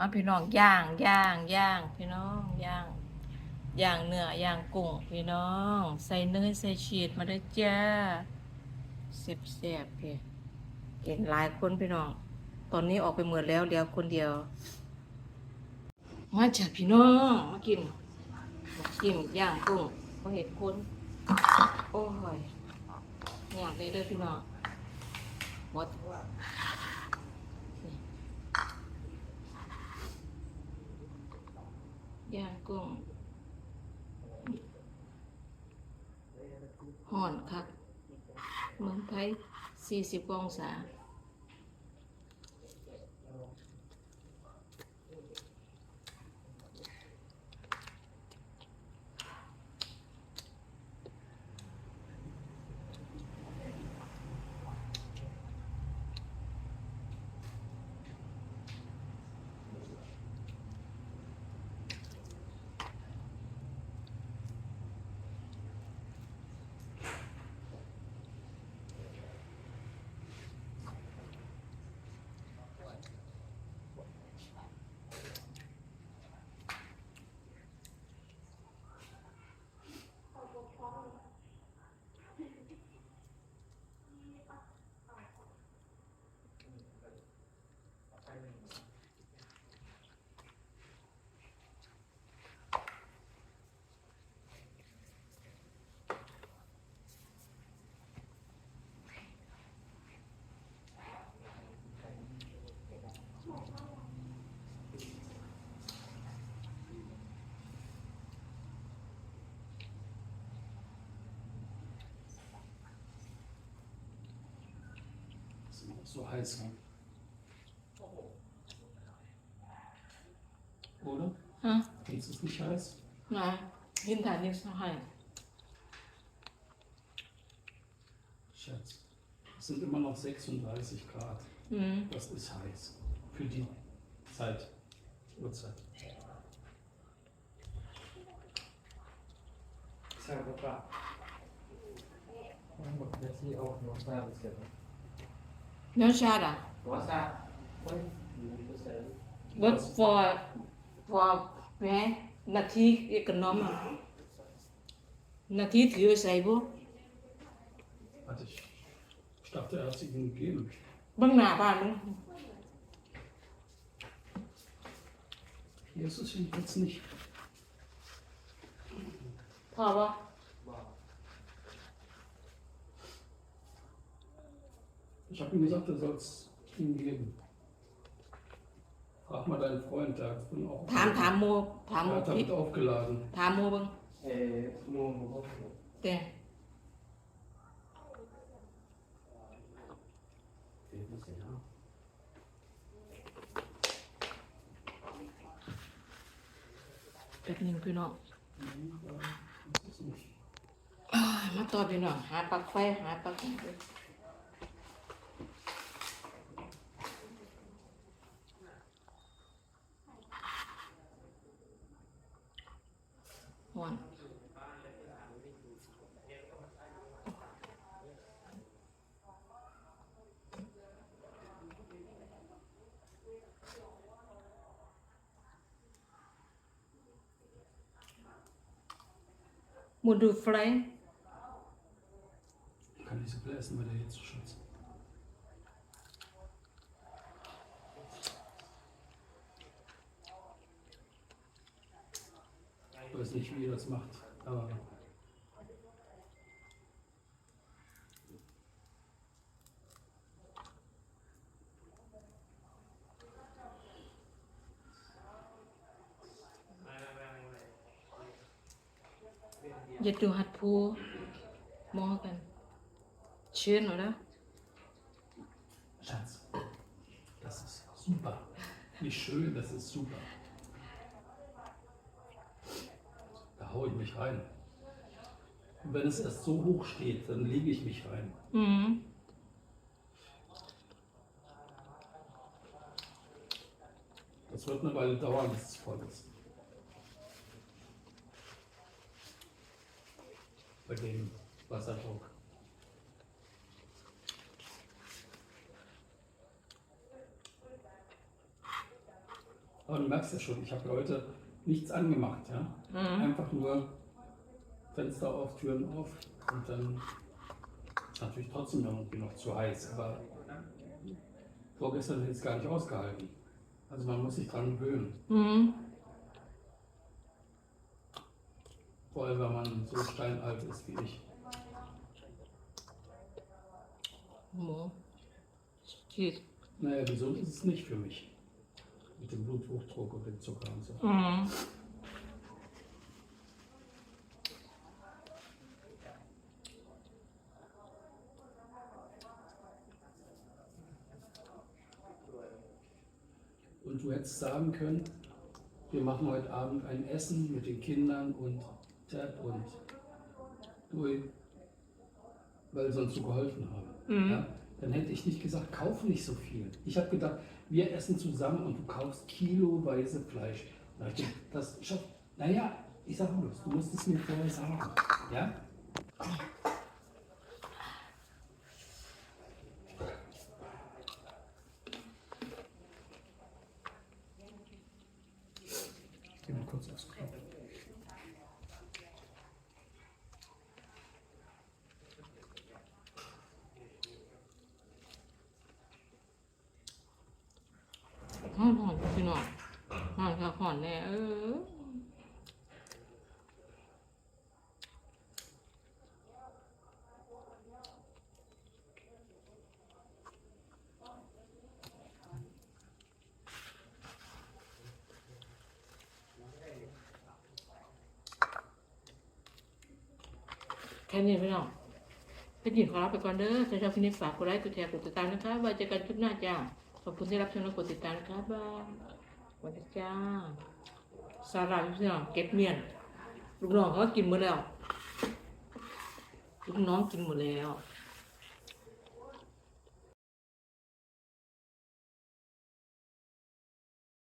มาพี่น้องย่างย่างย่างพี่น้องย่างย่างเนื้อย่างกุ้งพี่น้อง ใส่เนยใส่ชีสมาด้วยจ้าเสียบเสียบพี่เก่งหลายคนพี่น้อง ตอนนี้ออกไปหมดแล้วเดียวคนเดียว มาจากพี่น้องมากินมากินย่างกุ้งเขาเห็นคนโอ้ยอยากเลยเด้อพี่น้องหมด กุ้งห่อนคักเมืองไทย40องศา ist immer so heilsam. Oder? Hm? Ist es nicht heiß? Nein, hinterher nichts noch heiß. Schatz, es sind immer noch 36 Grad. Mhm. Das ist heiß. Für die Zeit, Uhrzeit. Ich habe Papa. Ich muss jetzt hier auch noch sagen. No shadow. What's that? But for for man, not he economic. Not he to use able. Warte, ich, ich dachte, er hat sie ihm gegeben. เบื้องหน้าบ้านมึง Hier ist es jetzt nicht. พอปะ Ich habe ihm gesagt, er soll es ihm geben. Frag mal deinen Freund, der hat vorhin auch. ถามถามโมถาม Er โม hat พี่ damit aufgeladen. ถามโมเบ้าง Äh, nur, nur. แต่ Fehlt ein bisschen, ja. แป๊บหนึงพี่น้อง Das ist nicht. อ้ายมาต่อพี่น้องหาปลั๊กไฟหาปลั๊กไฟ Mundu frei. Ich kann nicht so viel essen, weil der jetzt so schützt. Ich weiß nicht, wie ihr das macht, aber Jettu hat Po. Morgen. Schön, oder? Schatz, das ist super. Nicht schön, das ist super. Da hau ich mich rein. Und wenn es erst so hoch steht, dann lege ich mich rein. Mhm. Das wird eine Weile dauern, bis es voll ist. Bei dem Wasserdruck. Aber du merkst ja schon, ich habe heute nichts angemacht, ja. Mhm. Einfach nur Fenster auf, Türen auf und dann ist natürlich trotzdem irgendwie noch zu heiß. Aber vorgestern hätte ich es gar nicht ausgehalten. Also man muss sich dran gewöhnen. Mhm. Vor allem, wenn man so steinalt ist wie ich. Mhm. Geht. Naja, gesund ist es nicht für mich. Mit dem Bluthochdruck und dem Zucker und so. Mhm. Und du hättest sagen können, wir machen heute Abend ein Essen mit den Kindern und Ted und du, weil uns so geholfen haben. Mhm. Ja? Dann hätte ich nicht gesagt, kauf nicht so viel. Ich habe gedacht, wir essen zusammen und du kaufst kiloweise Fleisch. Da hab ich gedacht, das schafft. Naja, ich sage bloß, du musst es mir vorher sagen. Ja? Ich gehe mal kurz aufs Klo. หอนหอนพี่น้องหอนค่ะหอนแน่เออแค่นี้พี่น้องเป็นหญิงขอลาไปก่อนเด้อถ้าชอบคลิปนี้ฝากกดไลค์กดแชร์กดติดตามนะคะไว้เจอกันคลิปหน้าจ้า อบคุณที่รับชมและกดติดตามนะครับบายสวัสดีจ้าสาหร่ายพี่น้องเก็บเมียนลูกน้องเขาก็กินหมดแล้วลูกน้องกินหมดแล้ว